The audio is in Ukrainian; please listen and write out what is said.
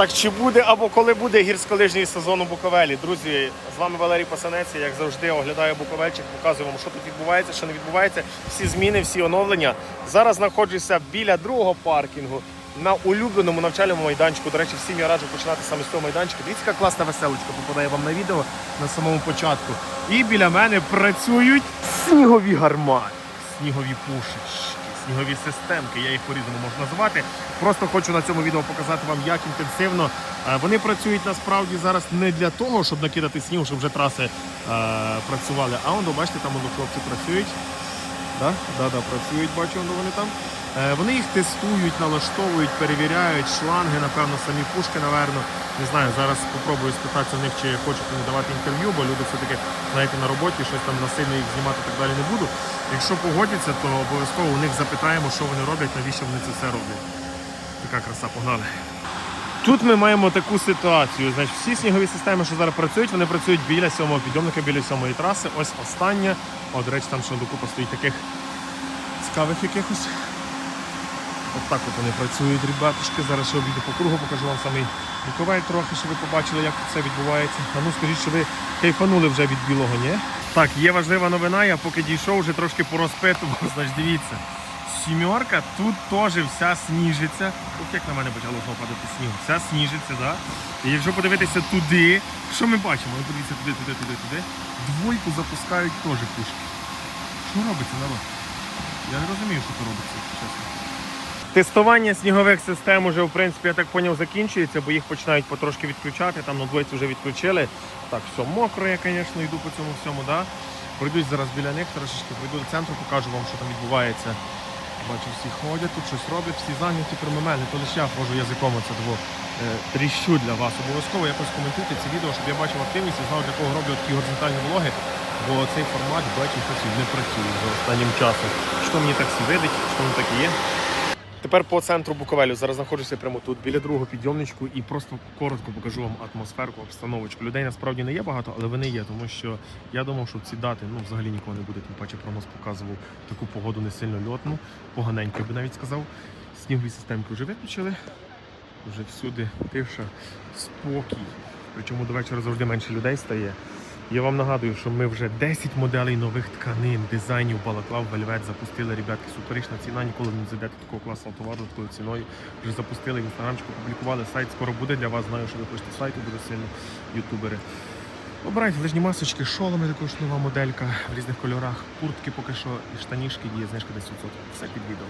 Так чи буде або коли буде гірськолижний сезон у Буковелі? Друзі, з вами Валерій Пасанець. Я, Як завжди, оглядаю Буковельчик, показую вам, що тут відбувається, що не відбувається. Всі зміни, всі оновлення. Зараз знаходжуся біля другого паркінгу на улюбленому навчальному майданчику. До речі, всім я раджу починати саме з цього майданчика. Дивіться, яка класна веселочка попадає вам на відео на самому початку. І біля мене працюють снігові гармати, снігові пушечки, снігові системки. Я їх по-різному можу називати. Просто хочу на цьому відео показати вам, як інтенсивно е, вони працюють насправді зараз не для того, щоб накидати снігу, щоб вже траси е, працювали. А он, бачите, там воно хлопці працюють. Да? Да, да, працюють, бачу, вони там. Е, вони їх тестують, налаштовують, перевіряють, шланги, напевно, самі пушки, напевно. Не знаю, зараз спробую спитатися в них, чи хочуть вони давати інтерв'ю, бо люди все-таки, знаєте, на роботі, щось там насильно їх знімати так далі не буду. Якщо погодяться, то обов'язково у них запитаємо, що вони роблять, навіщо вони це все роблять. Така краса, погнали. Тут ми маємо таку ситуацію. Значить, всі снігові системи, що зараз працюють, вони працюють біля сьомого підйомника, біля сьомої траси. Ось остання. О, до речі, там ще докупа стоїть таких цікавих якихось. От так от вони працюють, ребятушки. Зараз ще обійду по кругу, покажу вам самий Буковель трохи, щоб ви побачили, як все відбувається. А ну скажіть, що ви кайфанули вже від білого, ні? Так, є важлива новина, я поки дійшов, вже трошки порозпитував. Значить, дивіться. Сімерка тут теж вся сніжиться. Ох, як на мене почало падати сніг. Вся сніжиться, да? І якщо подивитися туди, що ми бачимо? Ну, подивіться туди, туди, туди, туди. Двойку запускають теж пушки. Що робиться, народ? Я не розумію, що це робиться, чесно. Тестування снігових систем уже, в принципі, я так поняв, закінчується, бо їх починають потрошки відключати. Там на двойці вже відключили. Так, все мокро, я, звісно, йду по цьому всьому, да? Пройдусь зараз біля них трошечки, пройду до центру, покажу вам, що там відбувається. Бачу, всі ходять, тут щось роблять, всі зайняті крім мене. То лише я хожу язиком оце того е, тріщу для вас. Обов'язково якось коментуйте ці відео, щоб я бачив активність і знав, для кого роблю такі горизонтальні влоги. Бо цей формат, бачу, щось не працює вже останнім часом. Що мені так всі що воно так і є. Тепер по центру Буковелю. Зараз знаходжуся прямо тут, біля другого підйомничку, і просто коротко покажу вам атмосферку, обстановочку. Людей насправді не є багато, але вони є, тому що я думав, що ці дати ну взагалі нікого не буде. Тим паче прогноз показував таку погоду не сильно льотну, поганенько, я би навіть сказав. Снігові системки вже виключили. Вже всюди тиша, спокій. Причому до вечора завжди менше людей стає. Я вам нагадую, що ми вже 10 моделей нових тканин, дизайнів, балаклав, вельвет запустили. Ребятки, суперична ціна, ніколи не зайдете такого класного товару, такою ціною. Вже запустили в інстаграмчику, публікували сайт. Скоро буде для вас. Знаю, що ви хочете сайту, буде сильно ютубери. Обирайте лижні масочки, шоломи також нова моделька в різних кольорах, куртки поки що і штанішки діє знижка 10%. Все під відео.